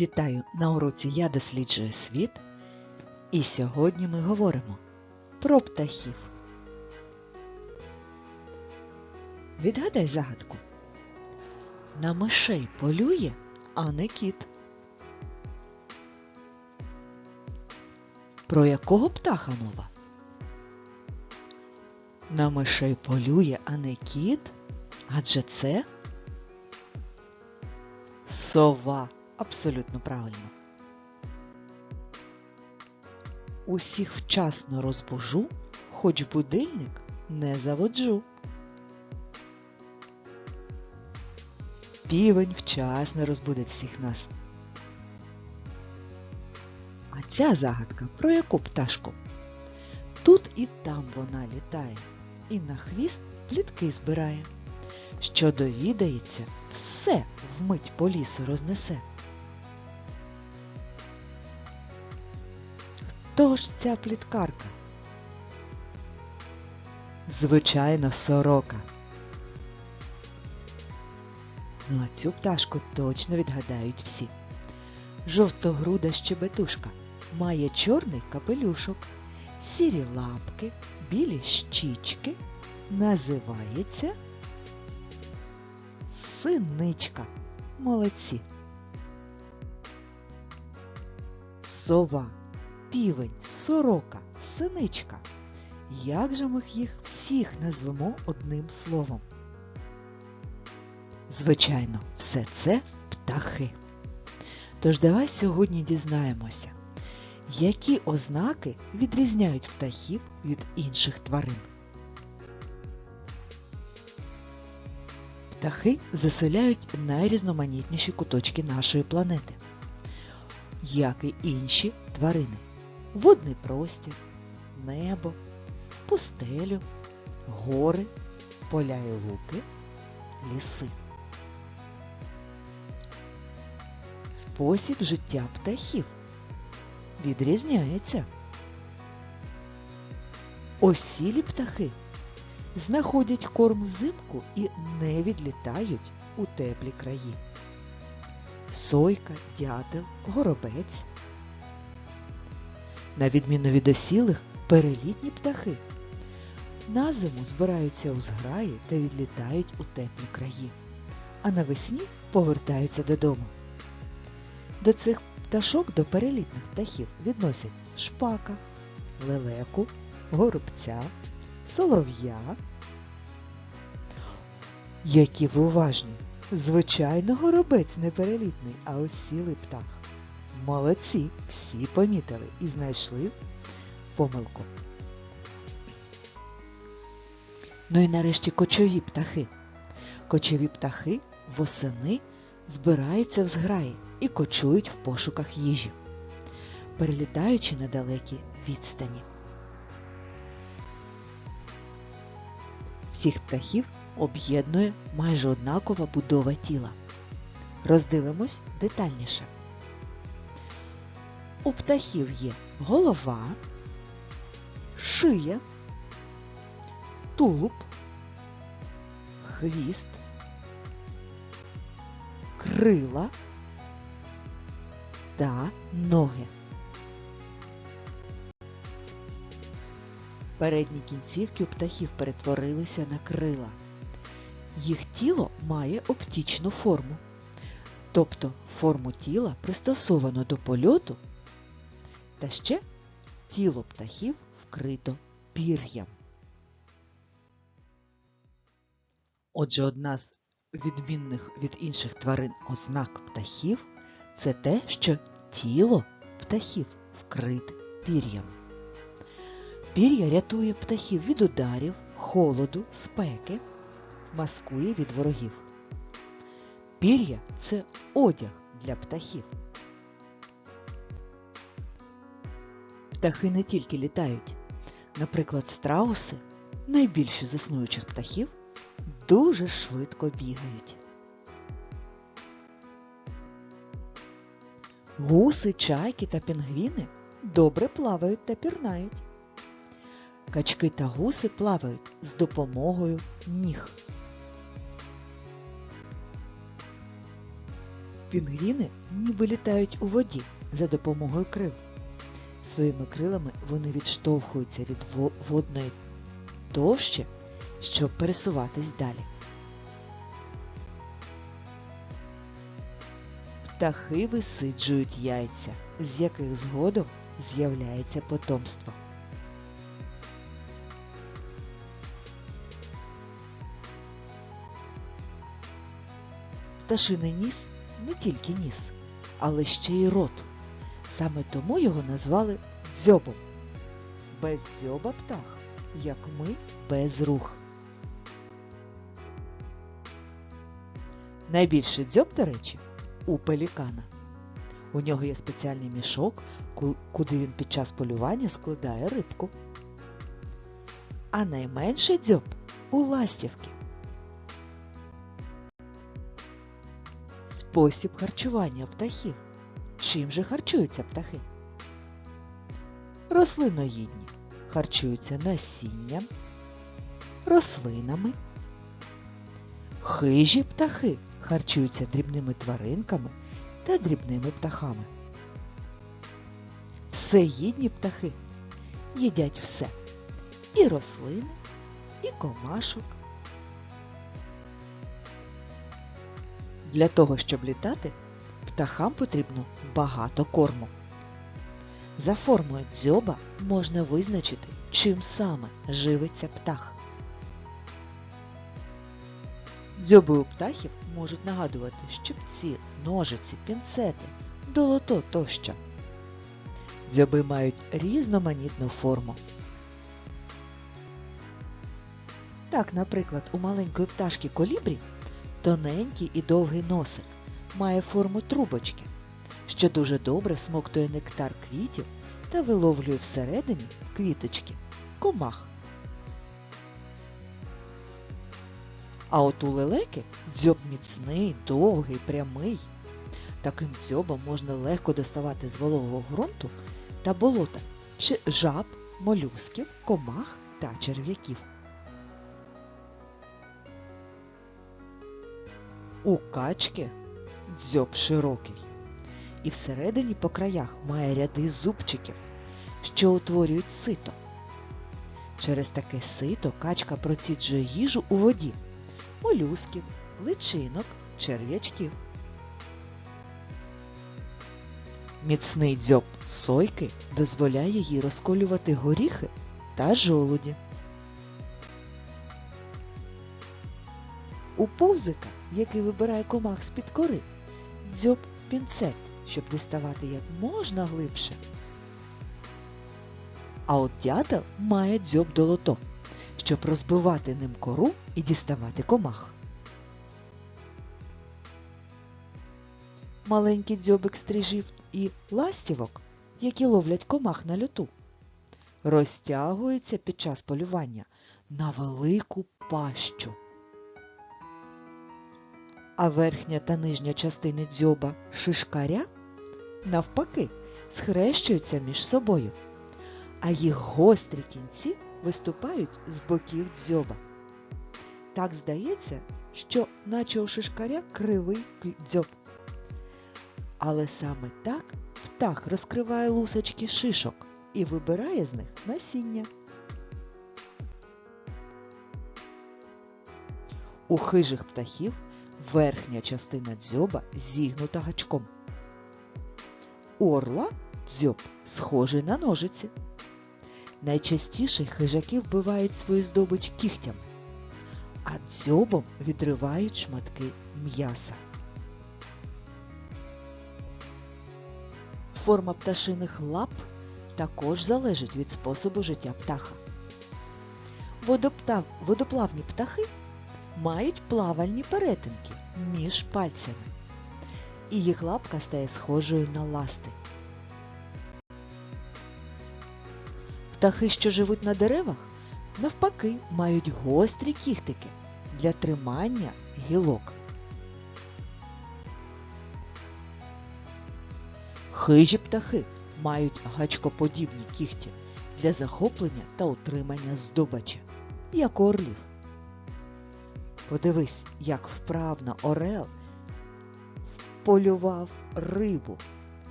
Вітаю на уроці Я досліджую світ. І сьогодні ми говоримо про птахів. Відгадай загадку. На мишей полює, а не кіт. Про якого птаха мова? На мишей полює, а не кіт? Адже це сова. Абсолютно правильно. Усіх вчасно розбужу, хоч будильник не заводжу. Півень вчасно розбудить всіх нас. А ця загадка про яку пташку? Тут і там вона літає, і на хвіст плітки збирає. Що довідається, все вмить по лісу рознесе. Хто ж ця пліткарка? Звичайно, сорока. Ну а цю пташку точно відгадають всі. Жовтогруда щебетушка має чорний капелюшок, сірі лапки, білі щічки, називається синичка. Молодці. Сова півень, сорока, синичка. Як же ми їх всіх назвемо одним словом? Звичайно, все це птахи. Тож давай сьогодні дізнаємося, які ознаки відрізняють птахів від інших тварин. Птахи заселяють найрізноманітніші куточки нашої планети, як і інші тварини водний простір, небо, пустелю, гори, поля і луки, ліси. Спосіб життя птахів відрізняється. Осілі птахи знаходять корм взимку і не відлітають у теплі краї. Сойка, дятел, горобець на відміну від осілих, перелітні птахи. На зиму збираються у зграї та відлітають у теплі краї, а навесні повертаються додому. До цих пташок до перелітних птахів відносять шпака, лелеку, горобця, солов'я. Які ви уважні! Звичайно, горобець не перелітний, а осілий птах. Молодці, всі помітили і знайшли помилку. Ну і нарешті кочові птахи. Кочові птахи восени збираються в зграї і кочують в пошуках їжі, перелітаючи на далекі відстані. Всіх птахів об'єднує майже однакова будова тіла. Роздивимось детальніше. У птахів є голова, шия, тулуб, хвіст, крила та ноги. Передні кінцівки у птахів перетворилися на крила. Їх тіло має оптічну форму, тобто форму тіла пристосовано до польоту та ще тіло птахів вкрито пір'ям. Отже, одна з відмінних від інших тварин ознак птахів це те, що тіло птахів вкрите пір'ям. Пір'я рятує птахів від ударів, холоду, спеки, маскує від ворогів. Пір'я це одяг для птахів. Птахи не тільки літають. Наприклад, страуси, найбільші з існуючих птахів, дуже швидко бігають. Гуси, чайки та пінгвіни добре плавають та пірнають. Качки та гуси плавають з допомогою ніг. Пінгвіни ніби літають у воді за допомогою крил. Своїми крилами вони відштовхуються від водної товщі, щоб пересуватись далі. Птахи висиджують яйця, з яких згодом з'являється потомство. Пташиний ніс не тільки ніс, але ще й рот. Саме тому його назвали дзьобом. Без дзьоба птах, як ми без рух. Найбільший дзьоб, до речі, у пелікана. У нього є спеціальний мішок, куди він під час полювання складає рибку. А найменший дзьоб у ластівки. Спосіб харчування птахів. Чим же харчуються птахи? Рослиноїдні харчуються насінням, рослинами. Хижі птахи харчуються дрібними тваринками та дрібними птахами. Всеїдні птахи їдять все і рослини, і комашок. Для того, щоб літати, птахам потрібно багато корму. За формою дзьоба можна визначити, чим саме живиться птах. Дзьоби у птахів можуть нагадувати щипці, ножиці, пінцети, долото тощо. Дзьоби мають різноманітну форму. Так, наприклад, у маленької пташки колібрі тоненький і довгий носик має форму трубочки, що дуже добре всмоктує нектар квітів та виловлює всередині квіточки комах. А от у лелеки дзьоб міцний, довгий, прямий. Таким дзьобом можна легко доставати з вологого ґрунту та болота чи жаб, молюсків, комах та черв'яків. У качки дзьоб широкий, і всередині по краях має ряди зубчиків, що утворюють сито. Через таке сито качка проціджує їжу у воді, молюсків, личинок, черв'ячків. Міцний дзьоб сойки дозволяє їй розколювати горіхи та жолуді. У повзика, який вибирає комах з-під кори, дзьоб пінцет, щоб діставати як можна глибше. А от дятел має дзьоб долото, щоб розбивати ним кору і діставати комах. Маленький дзьобик стрижів і ластівок, які ловлять комах на льоту, розтягується під час полювання на велику пащу. А верхня та нижня частини дзьоба шишкаря навпаки схрещуються між собою, а їх гострі кінці виступають з боків дзьоба. Так здається, що наче у шишкаря кривий дзьоб. Але саме так птах розкриває лусочки шишок і вибирає з них насіння. У хижих птахів верхня частина дзьоба зігнута гачком. Орла дзьоб схожий на ножиці. Найчастіше хижаки вбивають свою здобич кігтями, а дзьобом відривають шматки м'яса. Форма пташиних лап також залежить від способу життя птаха. Водоплавні птахи мають плавальні перетинки між пальцями, і їх лапка стає схожою на ласти. Птахи, що живуть на деревах, навпаки, мають гострі кіхтики для тримання гілок. Хижі птахи мають гачкоподібні кігті для захоплення та утримання здобичі, як орлів. Подивись, як вправно орел полював рибу,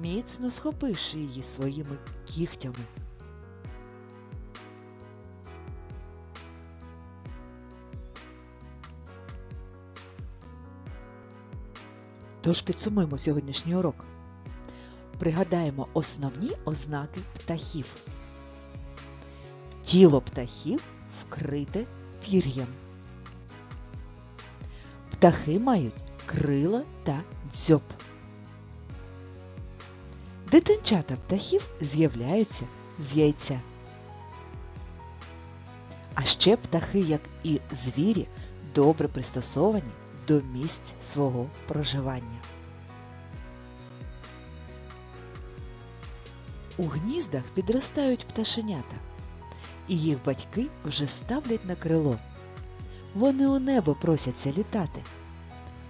міцно схопивши її своїми кігтями. Тож підсумуємо сьогоднішній урок. Пригадаємо основні ознаки птахів. Тіло птахів вкрите пір'ям. Птахи мають крила та дзьоб. Дитинчата птахів з'являються з яйця. А ще птахи, як і звірі, добре пристосовані до місць свого проживання. У гніздах підростають пташенята, і їх батьки вже ставлять на крило. Вони у небо просяться літати,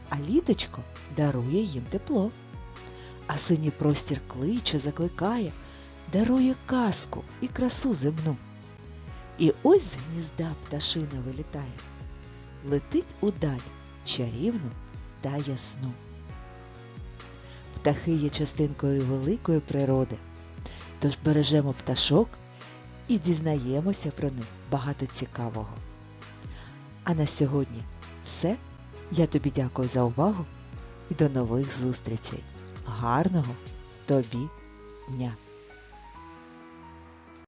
а літочко дарує їм тепло. А синій простір кличе, закликає, дарує казку і красу земну. І ось з гнізда пташина вилітає, летить удаль чарівну та ясну. Птахи є частинкою великої природи, тож бережемо пташок і дізнаємося про них багато цікавого. А на сьогодні все. Я тобі дякую за увагу і до нових зустрічей. Гарного тобі дня!